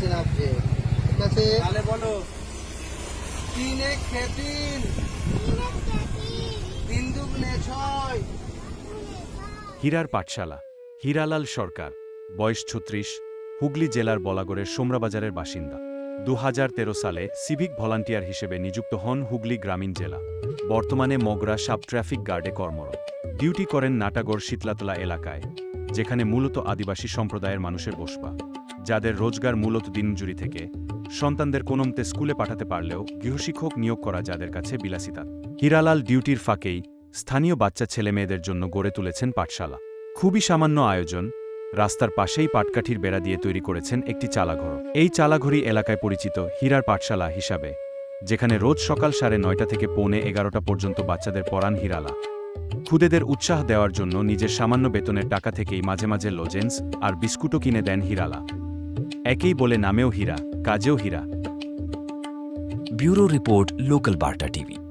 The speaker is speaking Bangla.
টেনশন আছে ঠিক আছে? তাহলে বলো। তিন এক খেয়ে তিন তিন দুগুণে ছয়। হীরার পাঠশালা হীরালাল সরকার বয়স ছত্রিশ হুগলি জেলার বলাগড়ের সোমরাবাজারের বাসিন্দা। দু হাজার তেরো সালে সিভিক ভলান্টিয়ার হিসেবে নিযুক্ত হন হুগলি গ্রামীণ জেলা। বর্তমানে মগরা সাব ট্রাফিক গার্ডে কর্মরত। ডিউটি করেন নাটাগড় শীতলাতলা এলাকায় যেখানে মূলত আদিবাসী সম্প্রদায়ের মানুষের বসবা যাদের রোজগার মূলত দিনজুরি থেকে, সন্তানদের কোনমতে স্কুলে পাঠাতে পারলেও গৃহশিক্ষক নিয়োগ করা যাদের কাছে বিলাসিতা। হীরালাল ডিউটির ফাঁকেই স্থানীয় বাচ্চা ছেলেমেয়েদের জন্য গড়ে তুলেছেন পাঠশালা। খুবই সামান্য আয়োজন, রাস্তার পাশেই পাটকাঠির বেড়া দিয়ে তৈরি করেছেন একটি চালাঘর। এই চালাঘড়ি এলাকায় পরিচিত হীরার পাঠশালা হিসাবে, যেখানে রোজ সকাল সাড়ে নয়টা থেকে পৌনে এগারোটা পর্যন্ত বাচ্চাদের পড়ান হীরালা। খুদেদের উৎসাহ দেওয়ার জন্য নিজের সামান্য বেতনের টাকা থেকেই মাঝে মাঝে লজেন্স আর বিস্কুটও কিনে দেন হীরালা। একেই বলে নামেও হীরা কাজেও হীরা। ব্যুরো রিপোর্ট লোকাল বার্তা টিভি।